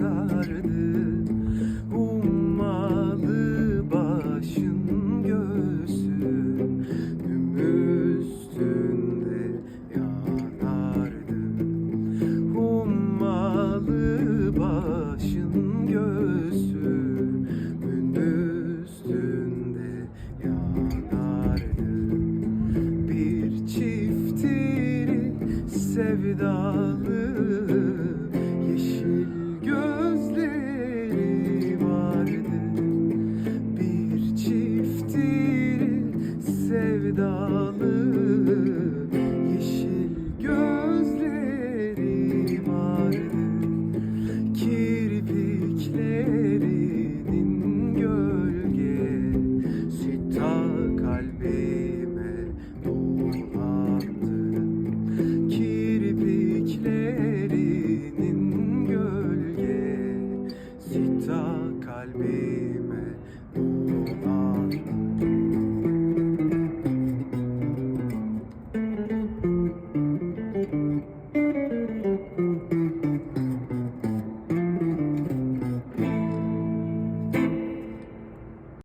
yanardı Ummalı başın göğsüm üstünde yanardı. Ummalı başın göğsümün üstünde yanardı. Bir çiftiri sevdalı sevdalı.